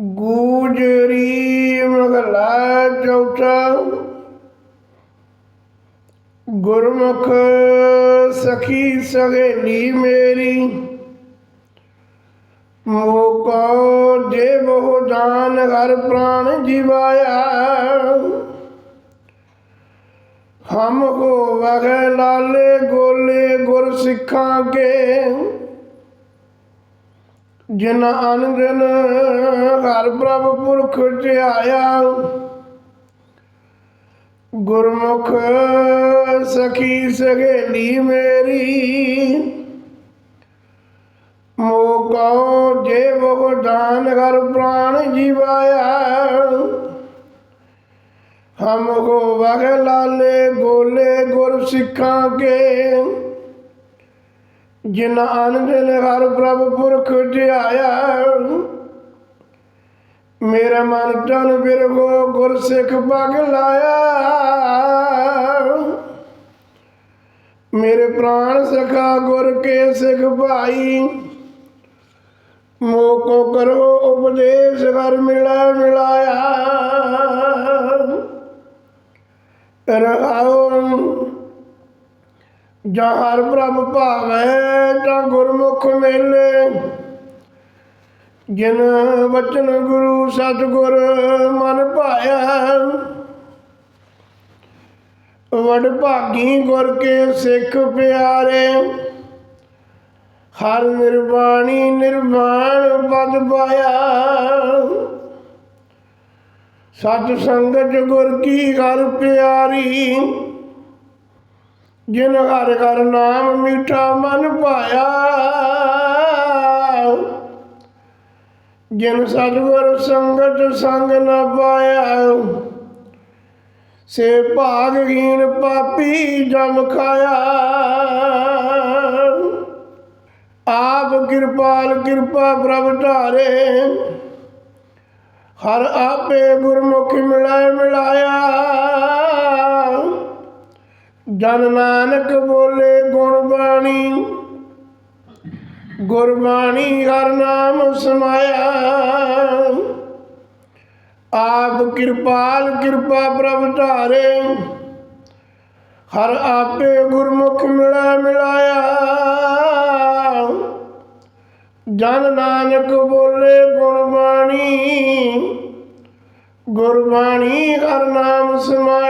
ਗੂਜਰੀ ਮਗਲਾ ਚੌਥਾ। ਗੁਰਮੁਖ ਸਖੀ ਸਹੇਲੀ ਮੇਰੀ, ਮੋਕੋ ਜੇ ਬਹੁ ਦਾਨ ਹਰ ਪ੍ਰਾਣ ਜਿਵਾਇਆ। ਹਮ ਹੋ ਵਗੈ ਲਾਲੇ ਗੋਲੇ ਗੁਰ ਸਿੱਖਾਂ ਕੇ ਜਿਨ ਅਨੰਦਨ ਹਰ ਪ੍ਰਭ ਪੁਰਖ ਧਿਆਇਆ। ਗੁਰਮੁਖ ਸਖੀ ਸਹੇਲੀ ਮੇਰੀ ਮੋਕੋ ਜੇ ਬਹੁ ਦਾਨ ਹਰ ਪ੍ਰਾਣ ਜੀਵਾਇਆ। ਹਮ ਹੋ ਵਗ ਲਾਲੇ ਗੋਲੇ ਗੁਰ ਸਿੱਖਾਂ ਕੇ ਜਿਨ ਆਨੰਦ ਹਰ ਪ੍ਰਭ ਪੁਰਖ ਧਿਆਇਆ। ਮੇਰਾ ਮਨ ਤਨ ਬਿਰਗੋ ਗੁਰ ਸਿੱਖ ਪਗ ਲਾਇਆ। ਮੇਰੇ ਪ੍ਰਾਣ ਸਖਾ ਗੁਰ ਕੇ ਸਿੱਖ ਭਾਈ। ਮੋਕੋ ਕਰੋ ਉਪਦੇਸ਼ ਹਰ ਮਿਲਾ ਮਿਲਾਇਆ। ਰਹਾਉ ਜਾਂ ਹਰ ਪ੍ਰਭ ਭਾਵੈ ਤਾਂ ਗੁਰਮੁਖ ਮੇਲੇ। ਜਿਨ ਵਚਨ ਗੁਰੂ ਸਤਿਗੁਰ ਮਨ ਭਾਇਆ, ਵਡ ਭਾਗੀ ਗੁਰ ਕੇ ਸਿੱਖ ਪਿਆਰੇ। ਹਰ ਨਿਰਵਾਣੀ ਨਿਰਵਾਣ ਪਦ ਪਾਇਆ। ਸਤ ਸੰਗਤ ਗੁਰ ਕੀ ਘਰ ਪਿਆਰੀ। ਜਿਨ ਹਰ ਹਰ ਨਾਮ ਮੀਠਾ ਮਨ ਪਾਇਆ ਜਿਨ ਸਤਿਗੁਰ ਸੰਗਤ ਸੰਗ ਨਾ ਪਾਇਆ। ਸੇ ਭਾਗਹੀਣ ਪਾਪੀ ਜਮ ਖਾਇਆ। ਆਪ ਕਿਰਪਾਲ ਕਿਰਪਾ ਪ੍ਰਭ ਧਾਰੇ। ਹਰ ਆਪੇ ਗੁਰਮੁਖ ਮਿਲਾਏ ਮਿਲਾਇਆ। ਜਨ ਨਾਨਕ ਬੋਲੇ ਗੁਣ ਬਾਣੀ। ਗੁਰਬਾਣੀ ਹਰ ਨਾਮ ਸਮਾਇਆ। ਆਪ ਕਿਰਪਾਲ ਕਿਰਪਾ ਪ੍ਰਭ ਧਾਰੇ। ਹਰ ਆਪੇ ਗੁਰਮੁਖ ਮਿਲਾ ਮਿਲਾਇਆ। ਜਨ ਨਾਨਕ ਬੋਲੇ ਗੁਣ ਬਾਣੀ। ਗੁਰਬਾਣੀ ਹਰ ਨਾਮ ਸਮਾਇਆ।